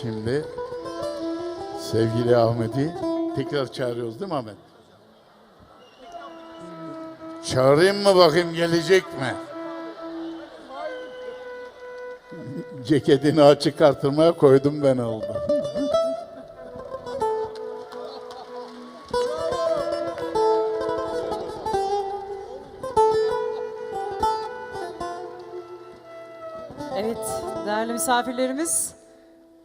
Şimdi sevgili Ahmet'i tekrar çağırıyoruz değil mi Ahmet? Çağırayım mı bakayım gelecek mi? Ceketini açık artırmaya koydum ben oldu. Evet, değerli misafirlerimiz,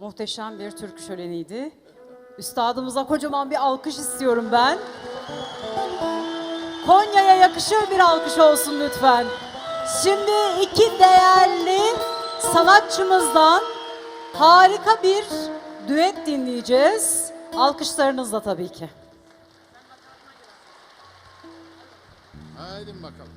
muhteşem bir türkü şöleniydi. Üstadımıza kocaman bir alkış istiyorum ben. Konya'ya yakışır bir alkış olsun lütfen. Şimdi iki değerli sanatçımızdan harika bir düet dinleyeceğiz. Alkışlarınızla tabii ki. Haydi bakalım.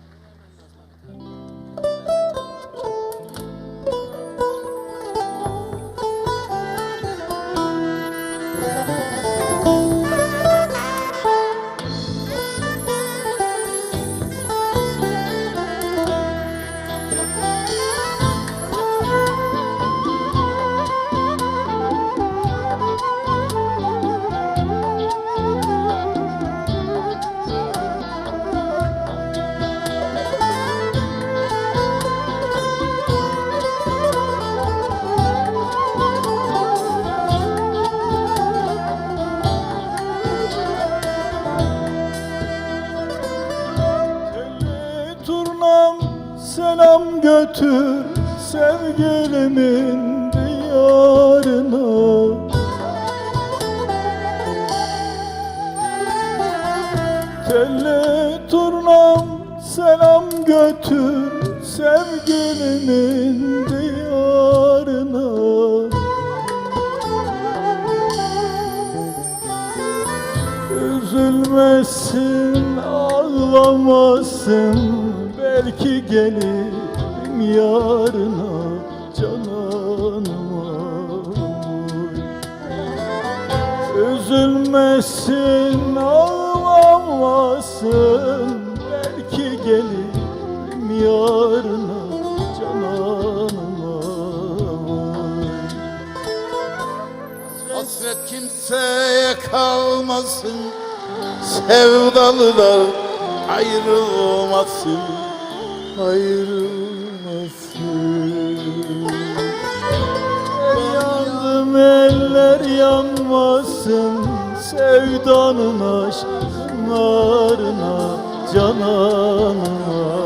Selam götür sevgilimin diyarına. Telli turnam selam götür sevgilimin diyarına. Üzülmesin, ağlamasın Belki gelirim yarına cananıma Üzülmesin, ağlamasın. Belki gelirim yarına cananıma Hasret kimseye kalmasın. Sevdalılar ayrılmasın Ayrılmasın. Yandım eller yanmasın. Sevdanın aşklarına Cananıma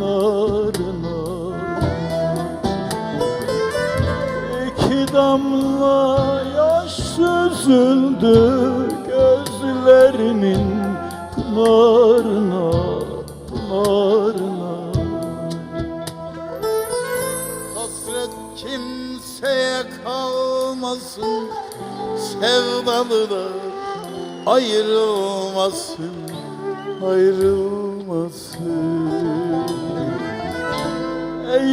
pınarına İki damla yaş süzüldü gözlerimin pınarına, pınarına. Hasret kimseye kalmasın Sevdalılar ayrılmasın Ayrılmasın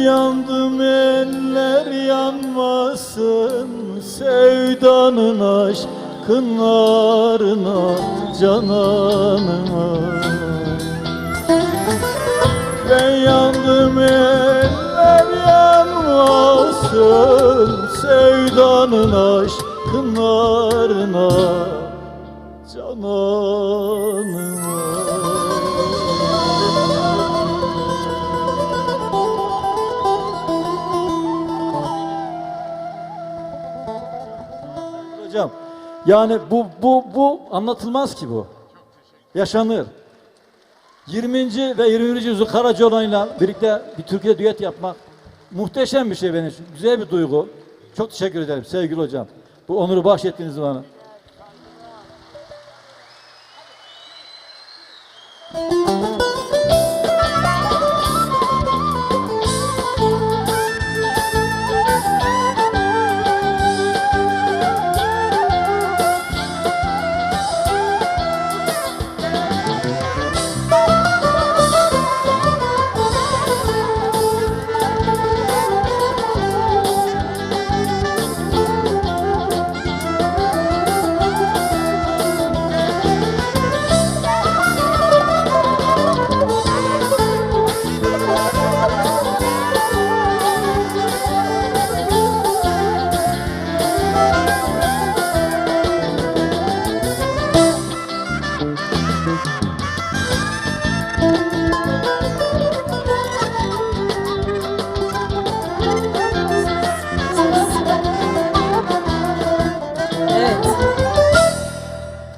yandım eller yanmasın Sevdanın aşkınlarına Cananıma. Ben yandım eller yanmasın Sevdanın aşkınlarına Cananıma yani bu bu bu anlatılmaz ki bu. Yaşanır. 20. ve 21. yüzyıl Karacaoğlan'la birlikte bir Türkiye düet yapmak muhteşem bir şey benim için. Güzel bir duygu. Çok teşekkür ederim sevgili hocam. Bu onuru bahşettiniz bana.